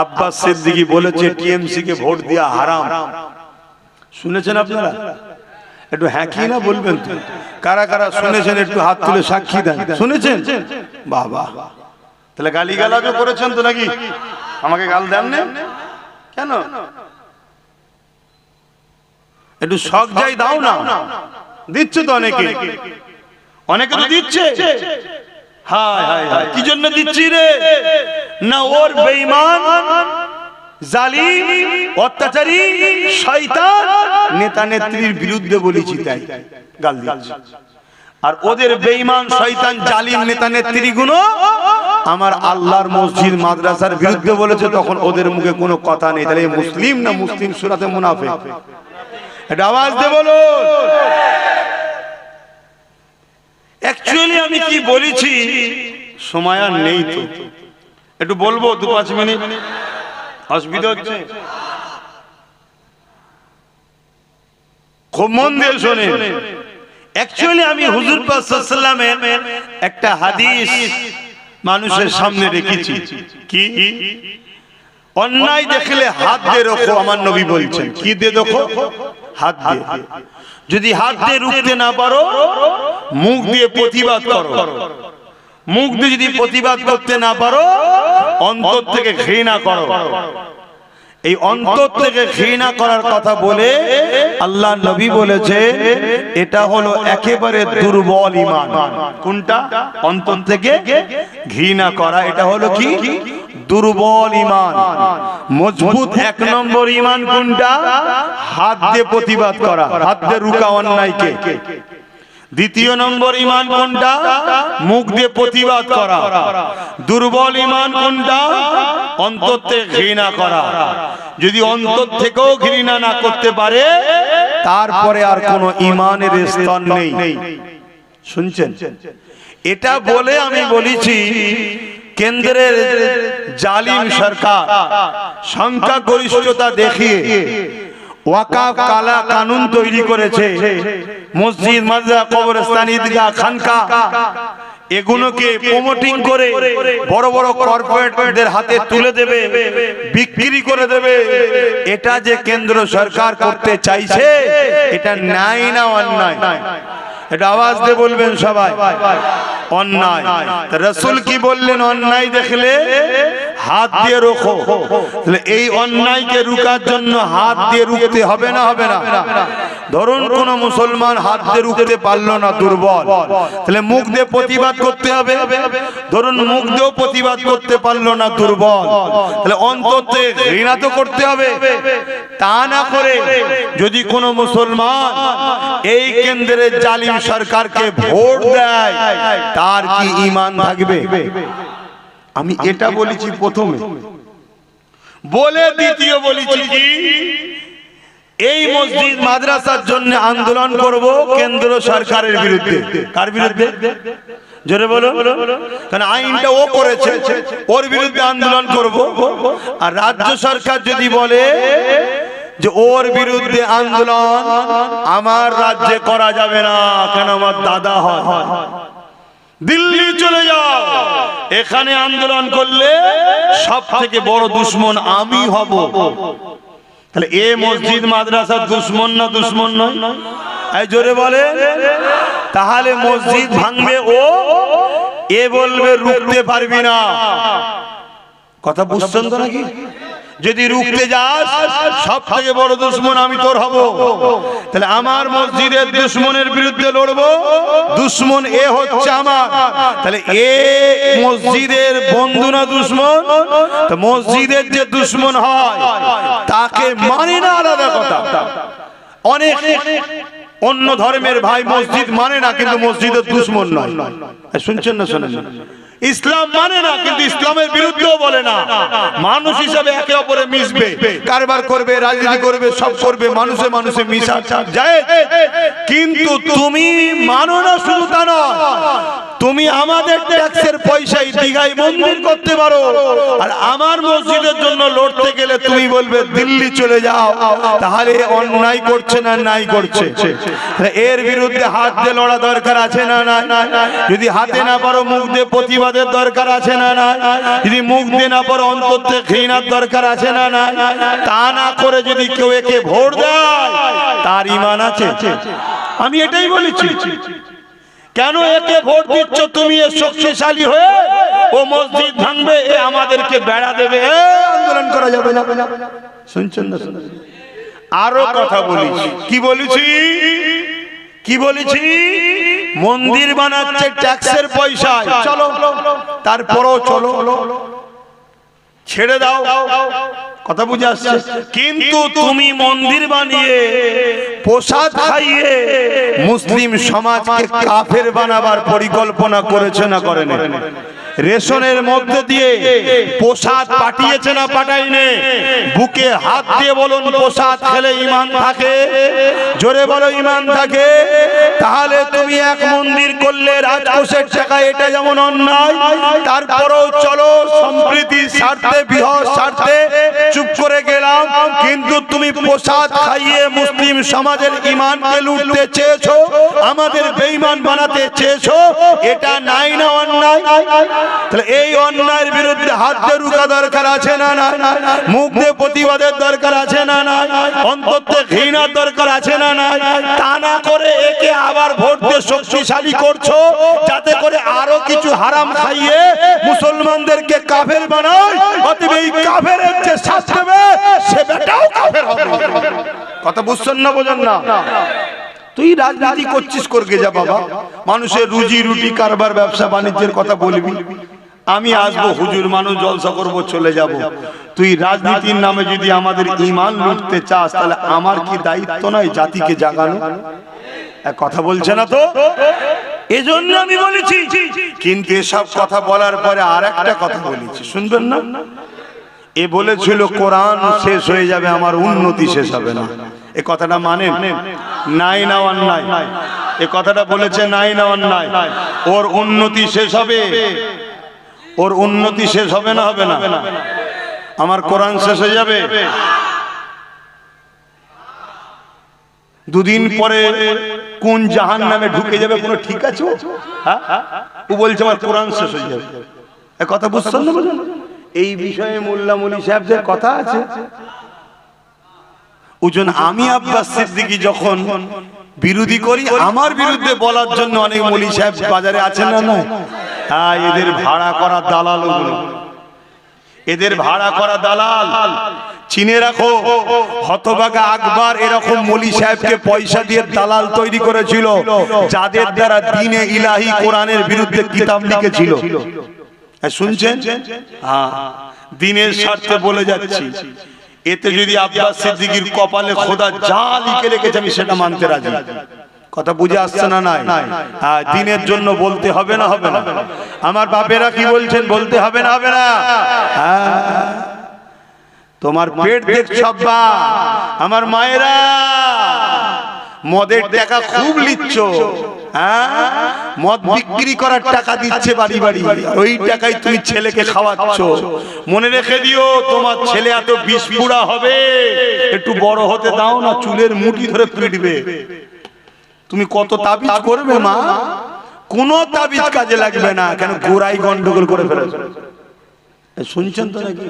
আব্বাস সিদ্দিকী বলেছে, টিএমসি কে ভোট দেওয়া হারাম। শুনেছেন আপনারা? একটু হ্যাঁ কি না বলবেন তো? কারা কারা শুনেছেন, একটু হাত তুলে সাক্ষী দেন। শুনেছেন? বাবা। তাহলে গালি গালাজও করেছেন তো নাকি? আমাকে গাল দেন কেন? একটু শখ যাই দাও না। দিচ্ছে তো অনেকে। অনেকে তো দিচ্ছে। হায় হায় হায়। কি জন্য দিচ্ছি রে? না ওর বেঈমান জালিম অত্যাচারী শয়তান নেতা নেত্রীর বিরুদ্ধে বলেছি তাই। গাল দিচ্ছি। আর ওদের বেঈমান শয়তান জালিম নেতা নেত্রীগুলো আমার আল্লাহর মসজিদ মাদ্রাসার বিরুদ্ধে বলেছে তখন ওদের মুখে কোনো কথা নেই। তাহলে মুসলিম না মুসলিম সুরাতে মুনাফিক? এটা আওয়াজ দে বলো অ্যাকচুয়ালি আমি কি বলেছি? সময় আর নেই তো। একটু বলব, দু পাঁচ মিনিট। অসুবিধা হচ্ছে। খুব মন দিয়ে শোনে অ্যাকচুয়ালি আমি হুজুর পাসাল্লামের একটা হাদিস মানুষের সামনে রেখেছি। কি? অন্যায় দেখলে হাত দিয়ে রখো, আমার নবী বলছেন। কি দিয়ে দেখো? হাত দিয়ে। যদি হাত দিয়ে রুখতে না পারো, মুখ দিয়ে প্রতিবাদ করো। মুখ দিয়ে যদি প্রতিবাদ করতে না পারো, অন্তর থেকে ঘৃণা করো। এই অন্তর থেকে ঘৃণা করার কথা বলে আল্লাহ নবী বলেছে, এটা হলো একেবারে দুর্বল ইমান কোনটা? অন্তর থেকে ঘৃণা করা, এটা হলো কি? দুর্বল ইমান মজবুত এক নম্বর ইমান কোনটা? হাত দিয়ে প্রতিবাদ করা, হাত দিয়ে রুকা অন্যায়কে। দ্বিতীয় নম্বর ইমান কোনটা? মুখ দিয়ে প্রতিবাদ করা। দুর্বল ইমান কোনটা? অন্তর থেকে ঘৃণা করা। যদি অন্তর থেকেও ঘৃণা না করতে পারে, তারপরে আর কোনো ইমানের স্তর নেই। শুনছেন? এটা বলে আমি বলেছি, কেন্দ্রের জালিম সরকার সংখ্যা গরিষ্ঠতা দেখিয়ে ওয়াকাফ কালা কানুন তৈরি করেছে। মসজিদ, মাদ্রাসা, কবরস্থান, ঈদগাহ, খানকা, এগুলোকে প্রমোটিং করে বড় বড় কর্পোরেটদের হাতে তুলে দেবে, বিক্রি করে দেবে। এটা যে কেন্দ্র সরকার করতে চাইছে, এটা নাই না অন্যায় এটা আওয়াজ দিয়ে বলবেন সবাই। অন্যায়। রসুল কি বললেন, অন্যায় দেখলে হাত দিয়ে রোখো। তাহলে এই অন্যায়কে রুকার জন্য হাত দিয়ে রুখতে হবে না হবে না? ধরুন কোন মুসলমান হাত দিয়ে রুখতে পারল না, দুর্বল। তাহলে মুখ দিয়ে প্রতিবাদ করতে হবে। ধরুন মুখ দিয়েও প্রতিবাদ করতে পারল না, দুর্বল। তাহলে অন্তর থেকে ঘৃণা তো করতে হবে। তা না করে যদি কোনো মুসলমান এই কেন্দ্রের জালিম সরকারকে ভোট দেয়, তার কি ইমান থাকবে? আমি এটা বলেছি প্রথমে। বলে দ্বিতীয় বলেছি। কি এই মসজিদ মাদ্রাসার জন্য আন্দোলন করব কেন্দ্র সরকারের বিরুদ্ধে। কার বিরুদ্ধে? জোরে বলো কারণ আইনটা ও করেছে ওর বিরুদ্ধে আন্দোলন করব। আর রাজ্য সরকার যদি বলে যে ওর বিরুদ্ধে আন্দোলন আমার রাজ্যে করা যাবে না কেন আমার দাদা হয় দিল্লি চলে যাও। এখানে আন্দোলন করলে সব থেকে বড় দুশ্মন আমি হব। তাহলে এ মসজিদ মাদ্রাসার দুশ্মন না দুশ্মন নয়? এই জোরে বলে তাহলে মসজিদ ভাঙবে ও এ বলবে, রুখতে পারবি না। কথা বুঝছেন তো নাকি? যদি রুখতে যাস সব থেকে বড় দুশ্মন আমি তোর হব। তাহলে আমার মসজিদের দুশ্মনের বিরুদ্ধে লড়বো দুশ্মন এ হচ্ছে আমার। তাহলে এ মসজিদের বন্ধু না দুশ্মন? তো মসজিদের যে দুশ্মন হয় তাকে মানে না আলাদা কথা। অনেক অন্য ধর্মের ভাই মসজিদ মানে না কিন্তু মসজিদের দুশ্মন নয়। শুনছেন না শোনেন ইসলাম মানে না কিন্তু বিরুদ্ধেও বলে না। মানুষ হিসাবে একে অপরে মিশবে। কারবার করবে, রাজনীতি করবে, সব করবে, মানুষে মানুষে মিশা যায় কিন্তু তুমি মানো না শুধু তা নয়। তুমি আমাদের ট্যাক্সের পয়সায় দীঘায় মন্দির করতে পারো। আর আমার মসজিদের জন্য লড়তে গেলে তুমি বলবে, দিল্লি চলে যাও। তাহলে অন্যায় করছে না নাই করছে? এর বিরুদ্ধে হাত দিয়ে লড়া দরকার আছে না না যদি হাতে না পারো, মুখ দিয়ে প্রতিবাদের দরকার আছে না না যদি মুখ দিয়ে না পারো, অন্তর থেকে ঘৃণার দরকার আছে না না তা না করে যদি কেউ একে ভোট দেয়, তার ইমান আছে। আমি এটাই বলেছি। কেন একে ভোট দিচ্ছ তুমি এ শক্তিশালী হয়ে? ও মসজিদ ভাঙবে এ আমাদেরকে বেড়া দেবে। আন্দোলন করা যাবে না। শুনছেন না? আরও কথা বলেছি কি বলেছি? কি বলেছি? মন্দির বানাচ্ছে ট্যাক্সের পয়সায়। চলো তারপরও চলো। ছেড়ে দাও। কথা বুঝে আসছে? কিন্তু তুমি মন্দির বানিয়ে প্রসাদ খাইয়ে মুসলিম সমাজকে কাফের বানাবার পরিকল্পনা করেছে না করেনি? রেশনের মধ্যে দিয়ে প্রসাদ পাঠিয়েছে না পাঠাইনে বুকে হাত দিয়ে বলুন প্রসাদ খেলে ইমান থাকে? জোরে বলো ইমান থাকে? তাহলে তুমি এক মন্দির করলে রাজকোষের টাকা এটা যেমন অন্যায় তারপরেও চলো সম্প্রীতি স্বার্থে বৃহৎ স্বার্থে চুপ করে গেলাম। কিন্তু তুমি প্রসাদ খাইয়ে মুসলিম সমাজের ইমানকে লুটতে চেয়েছো আমাদের বেঈমান বানাতে চেয়েছো এটা নাই না অন্যায়। তাহলে এই অন্যায়ের বিরুদ্ধে হাত দিয়ে রুকা দরকার আছে না না মুখ দিয়ে প্রতিবাদের দরকার আছে না না অন্তত ঘৃণার দরকার আছে না না তা না করে একে আবার ভোট দিয়ে শক্তিশালী করছ যাতে করে আরও কিছু হারাম খাইয়ে মুসলমানদেরকে কাফের বানায় অতএব এই কাফেরের যে শাস্তি দেবে সে বেটাও কাফের হবে। কথা বুঝছেন না বোঝেন না? তুই রাজনীতি করছিস করকে যা বাবা। মানুষের রুজি রুটি কারবার ব্যবসা বাণিজ্যের কথা বলবি। আমি আসব হুজুর মানুষ জলসা করব চলে যাব। তুই রাজনীতির নামে যদি আমাদের ইমান লুটতে চাস তাহলে আমার কি দায়িত্ব নয় জাতিকে জাগানো? কথা বলছে না তো? এজন্য আমি বলেছি। কিন্তু এসব কথা বলার পরে আর একটা কথা বলেছি শুনবেন না? এ বলেছিল কোরআন শেষ হয়ে যাবে আমার উন্নতি শেষ হবে না। এ কথাটা মানে? নাই না অন্যায়। এ কথাটা বলেছে নাই না অন্যায়। ওর উন্নতি শেষ হবে। ওর উন্নতি শেষ হবে না হবে না। আমার কোরআন শেষ হয়ে যাবে। দুদিন পরে কোন জাহান নামে ঢুকে যাবে কোনো ঠিক আছে ও? হ্যাঁ? বলছে আমার কোরআন শেষ হয়ে যাবে কথা বুঝছেন না বুঝলেন? এই বিষয়ে মোল্লা মলি সাহেবদের কথা আছে ওজন আমি আব্বাস সিদ্দিকী যখন বিরোধী করি, আমার বিরুদ্ধে বলার জন্য অনেক মলি সাহেব বাজারে আছেন না না হ্যাঁ এদের ভাড়া করা দালাল এদের ভাড়া করা দালাল চিনে রাখো হতবাগা আকবর এরকম মলি সাহেবকে পয়সা দিয়ে দালাল তৈরি করেছিল, যাদের দ্বারা দিনে ইলাহি কোরআনের বিরুদ্ধে কিতাব লিখেছিল। শুনছেন? হ্যাঁ দিনের স্বার্থে বলে যাচ্ছি। এতে যদি আব্বাস সিদ্দিকীর কপালে খোদা যা লিখে রেখেছে, আমি সেটা মানতে রাজি। কথা বুঝে আসছে না নাই? হ্যাঁ দিনের জন্য বলতে হবে না হবে না। আমার বাপেরা কি বলছেন, বলতে হবে না হবে না? হ্যাঁ। তোমার পেট দেখছ আমার মায়েরা। মদের টাকা খুব লিচ্ছ। হ্যাঁ? মদ বিক্রি করার টাকা দিচ্ছে বাড়ি বাড়ি। ওই টাকায় তুমি ছেলেকে খাওয়াচ্ছ। মনে রেখে দিও তোমার ছেলে এত হবে। একটু বড় হতে দাও না চুলের মুঠি ধরে পিটবে তুমি কত তাবিজ করবে মা? কোনো তাবিজ কাজে লাগবে না কেন গোড়াই গন্ডগোল করে ফেলেছে শুনছেন তো নাকি?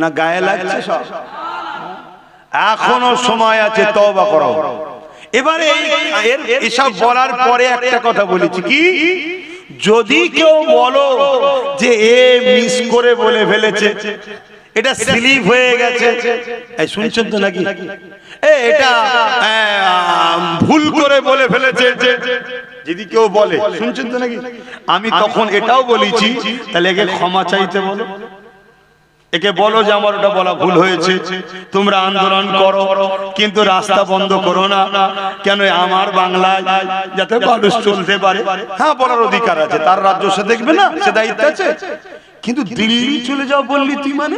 না গায়ে লাগছে সব? এখনও সময় আছে তওবা করো। এবারে এসব বলার পরে একটা কথা বলেছি কি? যদি কেউ বলো যে এ মিস করে বলে ফেলেছে এটা স্লিপ হয়ে গেছে। এই শুনছেন তো নাকি? এ এটা ভুল করে বলে ফেলেছে। যদি কেউ বলে শুনছেন তো নাকি? আমি তখন এটাও বলেছি তাহলে একে ক্ষমা চাইতে বলো। একে বলো যে আমার ওটা বলা ভুল হয়েছে। তোমরা আন্দোলন করো, কিন্তু রাস্তা বন্ধ করো না। কেন আমার বাংলায় যাতে মানুষ চলতে পারে? হ্যাঁ বলার অধিকার আছে। তার রাজ্য সে দেখবে না, সে দায়িত্ব আছে। কিন্তু দিল্লি চলে যাও বললি তুই মানে?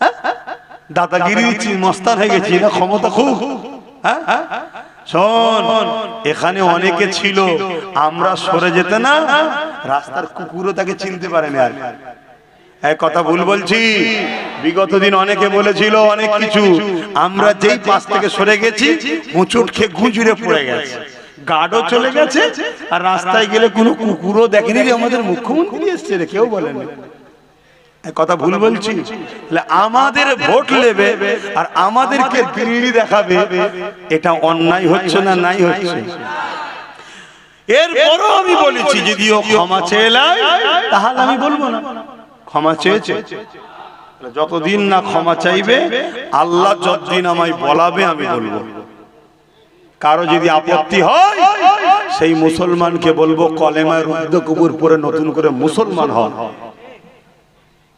হ্যাঁ? দাদাগিরি মস্তান হয়ে গেছি না ক্ষমতা খুব। হ্যাঁ? শোন, এখানে অনেকে ছিল, আমরা সরে যেতে না। রাস্তার কুকুরও তাকে চিনতে পারে না আর। এক কথা ভুল বলছি। বিগত দিন অনেকে বলেছিল অনেক কিছু। আমরা যেই পাশ থেকে সরে গেছি মুচুট খেয়ে গুজুরে পড়ে গেছে। গার্ডও চলে গেছে আর রাস্তায় গেলে কোনো কুকুরও দেখেনি যে আমাদের মুখ্যমন্ত্রী এসছে রে কেউ বলেনি এক কথা ভুল বলছি। আমাদের ভোট নেবে আর আমাদেরকে দিল্লি দেখাবে এটা অন্যায় হচ্ছে না নাই হচ্ছে। এরপরও আমি বলেছি যদি ও ক্ষমা চেয়ে তাহলে আমি বলব না। ক্ষমা চেয়েছে? যতদিন না ক্ষমা চাইবে আল্লাহ যতদিন আমায় বলাবে আমি বলব কারও যদি আপত্তি হয় সেই মুসলমানকে বলব কলেমায় রুদ্দ কুকুর পরে নতুন করে মুসলমান হন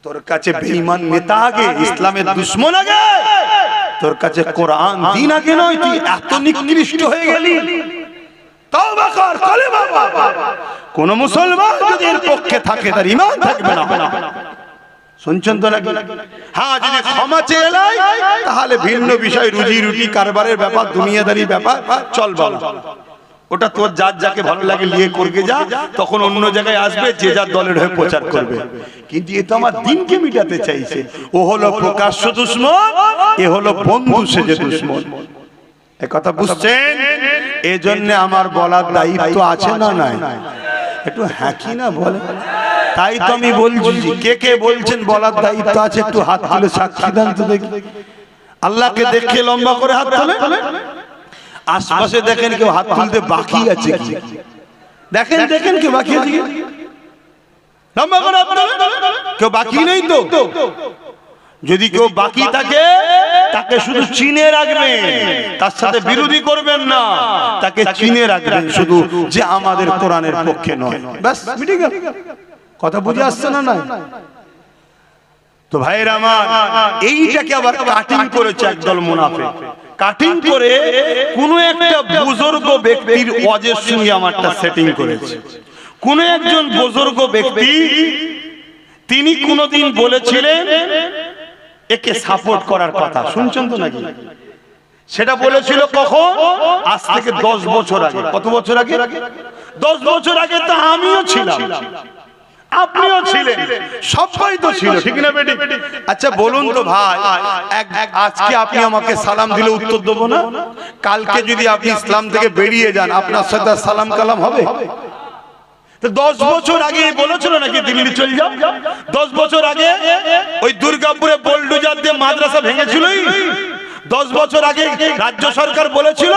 তোর কাছে বেঈমান নেতা আগে ইসলামের দুশ্মন আগে। তোর কাছে কোরআন দিন আগে নয় তুই এত নিকৃষ্ট হয়ে গেলি। তওবা কর কলেমা পড়। কোন মুসলমান যদি এর পক্ষে থাকে তার ঈমান থাকবে না। শুনছেন তো নাকি? হ্যাঁ যদি ক্ষমা চেয়ে নেয়, তাহলে ভিন্ন বিষয় রুজি রুটি কারবারের ব্যাপার দুনিয়াদারি ব্যাপার চল বল। ওটা তোর যার যাকে ভালো লাগে নিয়ে করবে যা তখন অন্য জায়গায় আসবে যে যার দলের হয়ে প্রচার করবে। কিন্তু এ তো আমার দিনকে মিটাতে চাইছে। ও হলো প্রকাশ্য দুশ্মন এ হলো বন্ধু সেজে দুশ্মন। কথা বুঝছেন? এই জন্য আমার বলার দায়িত্ব আছে না নাই? একটু হ্যাকি না বলে? তাই তো আমি বলছি কে কে বলছেন বলার দায়িত্ব আছে? একটু হাত তুলে সাক্ষী দেন তো দেখি। আল্লাহকে দেখে লম্বা করে হাত তোলে আশপাশে দেখেন কেউ হাত তুলতে বাকি আছে কি? দেখেন দেখেন কেউ বাকি আছে লম্বা করে হাত তোলে। কেউ বাকি নেই তো? যদি কেউ বাকি থাকে তাকে শুধু চিনে রাখবেন। তার সাথে বিরোধী করবেন না। তাকে চিনে রাখবেন শুধু যে আমাদের কোরআনের পক্ষে নয়। ব্যাস মিটে গেল কথা বুঝে আসছে না না তো ভাইয়ের আমার এইটাকে আবার কাটিং করেছে একদল মুনাফে কাটিং করে কোন একটা বুজুর্গ ব্যক্তির অজের সঙ্গে আমারটা সেটিং করেছে। কোন একজন বুজুর্গ ব্যক্তি তিনি কোনদিন বলেছিলেন একে সাপোর্ট করার কথা। শুনছেন তো নাকি? সেটা বলেছিল কখন? আজ থেকে দশ বছর আগে। কত বছর আগে? দশ বছর আগে তো আমিও ছিলাম। আপনিও ছিলেন। সবাই তো ছিল ঠিক না বেটি? আচ্ছা বলুন তো ভাই এক আজকে আপনি আমাকে সালাম দিলে উত্তর দেবো না? কালকে যদি আপনি ইসলাম থেকে বেরিয়ে যান আপনার সাথে সালাম কালাম হবে। দশ বছর আগে বলেছিল নাকি দিল্লি চলে যাও? দশ বছর আগে ওই দুর্গাপুরে বোল্ডুজার দিয়ে মাদ্রাসা ভেঙেছিলই। দশ বছর আগে রাজ্য সরকার বলেছিল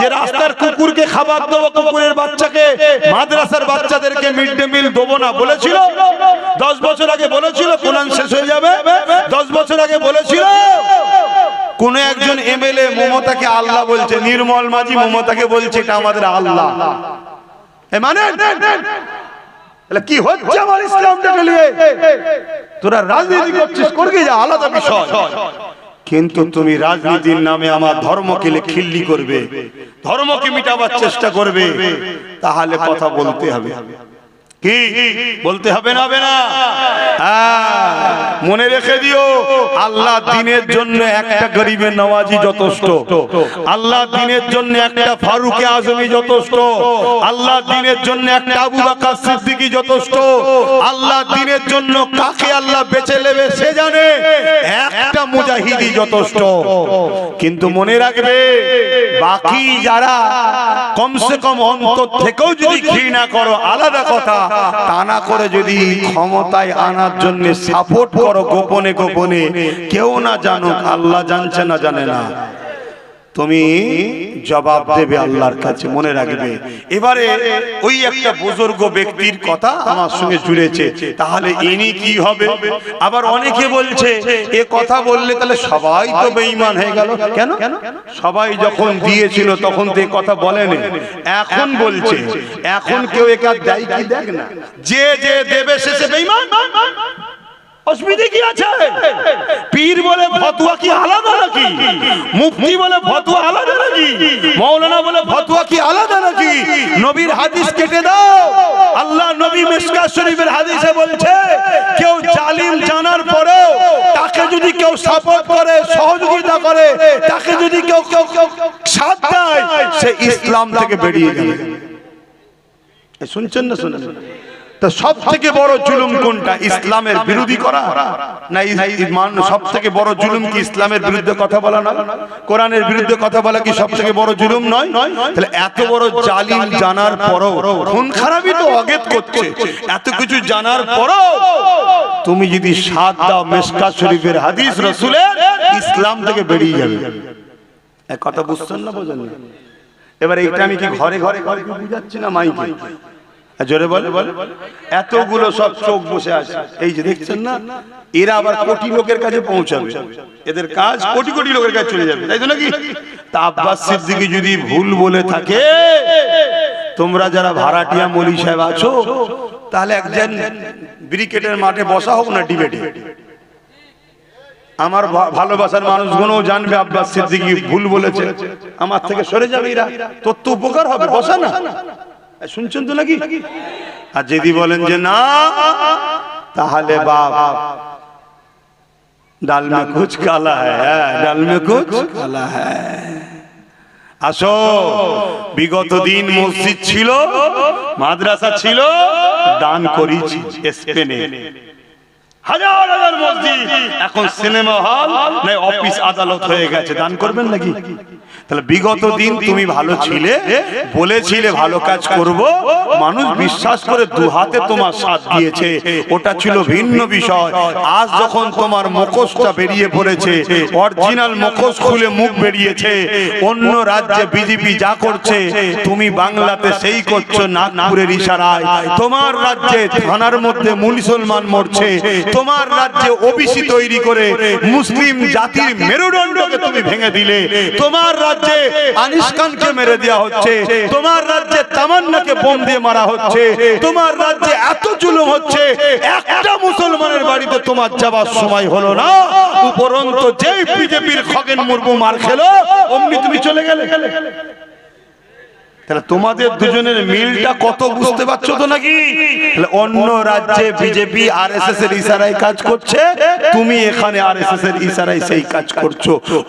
যে রাস্তার কুকুরকে খাবার দেবো, কুকুরের বাচ্চাকে, মাদ্রাসার বাচ্চাদেরকে মিড ডে মিল দেবো না বলেছিল। দশ বছর আগে বলেছিল, কোরআন শেষ হয়ে যাবে। দশ বছর আগে বলেছিল, কোন একজন এমএলএ মমতাকে আল্লাহ বলছে, নির্মল মাঝি মমতাকে বলছে, এটা আমাদের আল্লাহ। তোরা রাজনীতি করবি যা আলাদা কিন্তু তুমি রাজনীতির নামে আমার ধর্মকে করবে, ধর্মকে মিটাবার চেষ্টা করবে, তাহলে কথা বলতে হবে। কি? বলতে হবে না হবে না? মনে রেখে দিও, আল্লাহ দিনের জন্য একটা গরিবের নওয়াজি যথেষ্ট। আল্লাহ দিনের জন্য একটা ফারুকে আজমি যথেষ্ট। আল্লাহ দিনের জন্য একটা আবু বাকার সিদ্দিকি যথেষ্ট। আল্লাহ দিনের জন্য কাকে আল্লাহ বেঁচে নেবে সে জানে। একটা মুজাহিদি যথেষ্ট। কিন্তু মনে রাখবে, বাকি যারা কমসে কম অন্তর থেকেও যদি ঘৃণা করো, আলাদা কথা। তা না করে যদি ক্ষমতায় আনার জন্য সাপোর্ট করো গোপনে গোপনে। কেউ না জানুক, আল্লাহ জানছে না জানে না। তুমি জবাব দেবে আল্লাহর কাছে, মনে রাখবে। এবারে ওই একটা বুজুর্গ ব্যক্তির কথা আমার সঙ্গে জুড়েছে। তাহলে ইনি কি হবে? আবার অনেকে বলছে, এ কথা বললে তাহলে সবাই তো বেঈমান হয়ে গেল। কেন? সবাই যখন দিয়েছিল তখন তো কথা বলেনি। এখন বলছে, এখন কেউ একা দেয় কি দেখ না? যে যে দেবে শেষে বেঈমান। অসুবিধে কি আছে? পীর বলে ফতুয়া কি আলাদা নাকি? মুফতি বলে ফতুয়া আলাদা নাকি? মৌলানা বলে ফতুয়া কি আলাদা নাকি? নবীর হাদিস কেটে দাও। আল্লাহ নবী মিশকাত শরীফের হাদিসে বলছে, কেউ জালিম জানার পরেও তাকে যদি কেউ সাপোর্ট করে, সহযোগিতা করে, তাকে যদি কেউ কেউ কেউ সাথ দেয়, সে ইসলাম থেকে বেরিয়ে যাবে। শুনছেন না শুনেন তা সব থেকে ইসলামের বিরুদ্ধে কথা বলা না? কোরআনের বিরুদ্ধে কথা বলা এত জানার পরও খুন খারাপই তো অগেত করছে। এত কিছু জানার পরও তুমি যদি সাত দাও মেসকা শরীফের হাদিস রসুলের, ইসলাম থেকে বেরিয়ে যাবে। কথা বুঝছেন না বোঝেন এবার এইটা আমি কি ঘরে ঘরে ঘরে বুঝাচ্ছি না মাইকে? জোরে বলে। এতগুলো সব চোখ বসে আছে। এই যে দেখছেন না, এরা আবার কোটি লোকের কাছে পৌঁছাবে। এদের কাজ কোটি কোটি লোকের কাছে চলে যাবে, তাই তো নাকি? তা আব্বাস সিদ্দিকি যদি ভুল বলে থাকে, তোমরা যারা ভাড়াটিয়া মলি সাহেব আছো, তাহলে একজন ব্রিকেটের মাঠে বসা হোক না ডিবেটে। আমার ভালোবাসার মানুষগুলো জানবে আব্বাস সিদ্দিকি ভুল বলেছে। আমার থেকে সরে যাবে এরা। তোর তো উপকার হবে, বসা না। শুনছেন তো নাকি? আর যদি বলেন যে না তাহলে বাপ ডাল মে কুচ কালা হ্যাঁ ডাল মে কুছ কালা হ্যাঁ আসো বিগত দিন মসজিদ ছিল মাদ্রাসা ছিল দান করেছি স্পেনে। হাজার হাজার মসজিদ। এখন সিনেমা হল, না, অফিস আদালত হয়ে গেছে। দান করবেন নাকি? তাহলে বিগত দিন তুমি ভালো ছিলে, বলেছিলে ভালো কাজ করব। মানুষ বিশ্বাস করে দু হাতে তোমার সাথ দিয়েছে। ওটা ছিল ভিন্ন বিষয়। আজ যখন তোমার মুখোশটা বেরিয়ে পড়েছে, অরিজিনাল মুখোশ খুলে মুখ বেরিয়েছে, অন্য রাজ্যে বিজেপি যা করছে, তুমি বাংলাতে সেই করছ নাগপুরের ইশারায়। তোমার রাজ্যে থানার মধ্যে মুসলমান মরছে তোমার রাজ্যে ওবিসি তৈরি করে মুসলিম জাতির মেরুদণ্ডকে তুমি ভেঙে দিলে। তোমার রাজ্যে আনিস খানকে মেরে দেওয়া হচ্ছে। তোমার রাজ্যে তামান্নাকে বোম দিয়ে মারা হচ্ছে। তোমার রাজ্যে এত জুলুম হচ্ছে। একটা মুসলমানের বাড়িতে তোমার যাবার সময় হলো না। উপরন্ত যেই বিজেপির খগেন মুর্মু মার খেলো অমনি তুমি চলে গেলে। তাহলে তোমাদের দুজনের মিলটা কত বুঝতে পারছ তো নাকি? অন্য রাজ্যে বিজেপি আর এস এস এর ইশারায় কাজ করছে। তুমি এখানে আর এস এস এর ইশারায় সেই কাজ করছ।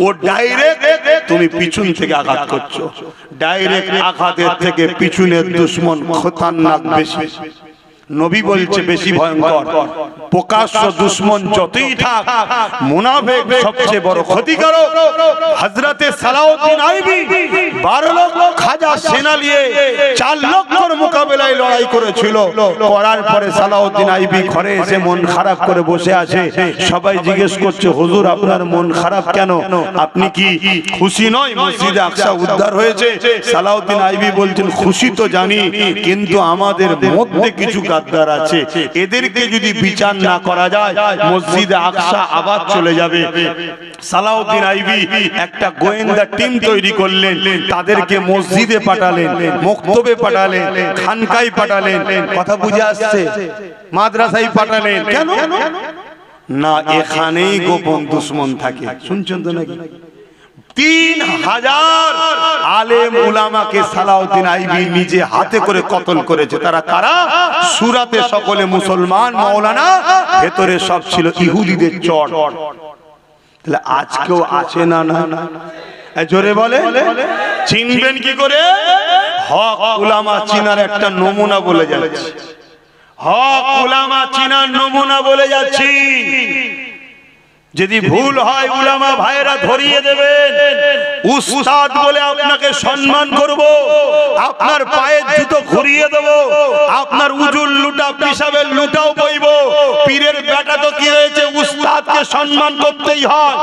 ও ডাইরেক্ট তুমি পিছন থেকে আঘাত করছ। ডাইরেক্ট আঘাতের থেকে পিছনের দুশ্মন খতারনাক বেশি। নবী বলছে বেশি ভয়ঙ্কর। প্রকাশ্য দুশ্মন যতই থাক, মুনাফেক সবচেয়ে বড় ক্ষতিকারক। হযরতে সালাউদ্দিন আইবি 12 লক্ষ খাজা সেনা নিয়ে 4 লক্ষর মোকাবেলায় লড়াই করেছিল। করার পরে সালাউদ্দিন আইবি ঘরে এসে মন খারাপ করে বসে আছে। সবাই জিজ্ঞেস করছে, হুজুর, আপনার মন খারাপ কেন? আপনি কি খুশি নয়? মসজিদে আকসা উদ্ধার হয়েছে। সালাউদ্দিন আইবি বলছেন, খুশি তো জানি, কিন্তু আমাদের মধ্যে কিছু গাদ্দার আছে। এদেরকে যদি বিচার না করা যায়, মসজিদে আকসা আবার চলে যাবে। সালাউদ্দিন আইবি একটা গোয়েন্দা টিম তৈরি করলেন। তাদেরকে মসজিদে পাঠালেন, মক্তবে পাঠালেন খানকাই পাঠালেন। কথা বুঝে আসছে? মাদ্রাসায় পাঠালেন। কেন? না, এখানেই গোপন দুশ্মন থাকে। শুনছেন তো নাকি? তিন হাজার আলেম উলামাকে সালাউদ্দিন আইবি নিজে হাতে করে কতল করেছে। তারা কারা? সুরাতে সকলে মুসলমান, মাওলানা, ভেতরে সব ছিল ইহুদিদের চট তাহলে আজকেও আছে না না? না জোরে বলে। চিনবেন কি করে? হক উলামা চিনার একটা নমুনা বলে যাচ্ছে। হক উলামা চিনার নমুনা বলে যাচ্ছি। যদি ভুল হয় উলামা ভাইরা ধরিয়ে দেবেন। উস্তাদ বলে আপনাকে সম্মান করব। আপনার পায়ের জুতো ঘুরিয়ে দেব। আপনার উজুল লুটা পিসাবের লুটাও বইব পীরের বেটা তো কি হয়েছে উস্তাদকে সম্মান করতেই হয়।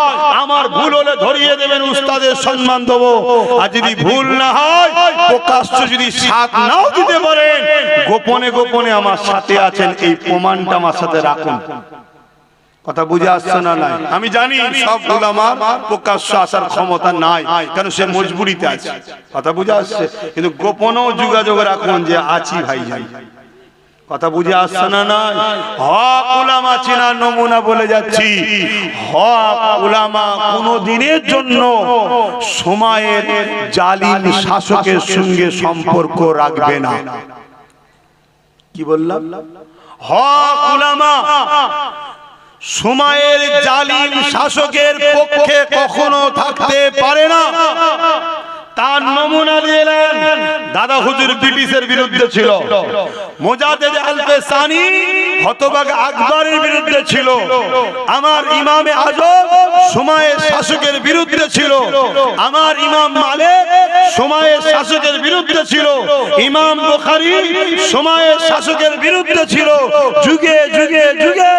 আমার ভুল হলে ধরিয়ে দেবেন উস্তাদের সম্মান দেব। আর যদি ভুল না হয় প্রকাশ্য যদি সাথ নাও দিতে পারেন গোপনে গোপনে আমার সাথে আছেন এই প্রমাণটা আমার সাথে রাখুন। কথা বুঝে আসছে না নাই? আমি জানি সব উলামা প্রকাশ্য আসার ক্ষমতা নাই কেন সে মজবুরিতে আছে। কথা বুঝে আসছে? কিন্তু গোপনও যোগাযোগ রাখুন যে আছি ভাই ভাই। কথা বুঝে আসছে না নাই? হক উলামা চেনা নমুনা বলে যাচ্ছি। হক উলামা কোন দিনের জন্য সময়ের জালিম শাসকের সঙ্গে সম্পর্ক রাখবে না। কি বললাম? হক উলামা সময়ের জালিম শাসকের পক্ষে কখনো থাকতে পারে না। তার নমুনা দিয়ে এলেন। দাদা হুজুর ব্রিটিশের বিরুদ্ধে ছিল। মোজাদে আলফে সানি হতবাগ আকবরের বিরুদ্ধে ছিল। আমার ইমামে আজম সময়ের শাসকের বিরুদ্ধে ছিল। আমার ইমাম মালিক সময়ের শাসকের বিরুদ্ধে ছিল। ইমাম বুখারী সময়ের শাসকের বিরুদ্ধে ছিল। যুগে যুগে যুগে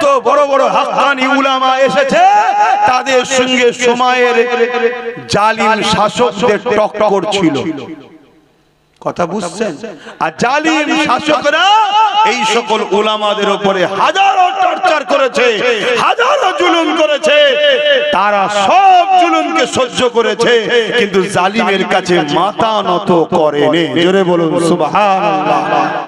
যত বড় বড় হাক্কানি উলামা এসেছে, তাদের সঙ্গে সময়ের জালিম শাসকদের টক্কর ছিল। কথা বুঝছেন? আর জালিম শাসকরা এই সকল উলামাদের উপরে হাজারো টর্চার করেছে, হাজারো জুলুম করেছে। তারা সব জুলুমকে সহ্য করেছে, কিন্তু জালিমের কাছে মাথা নত করেনি। জোরে বলুন, সুবহানাল্লাহ।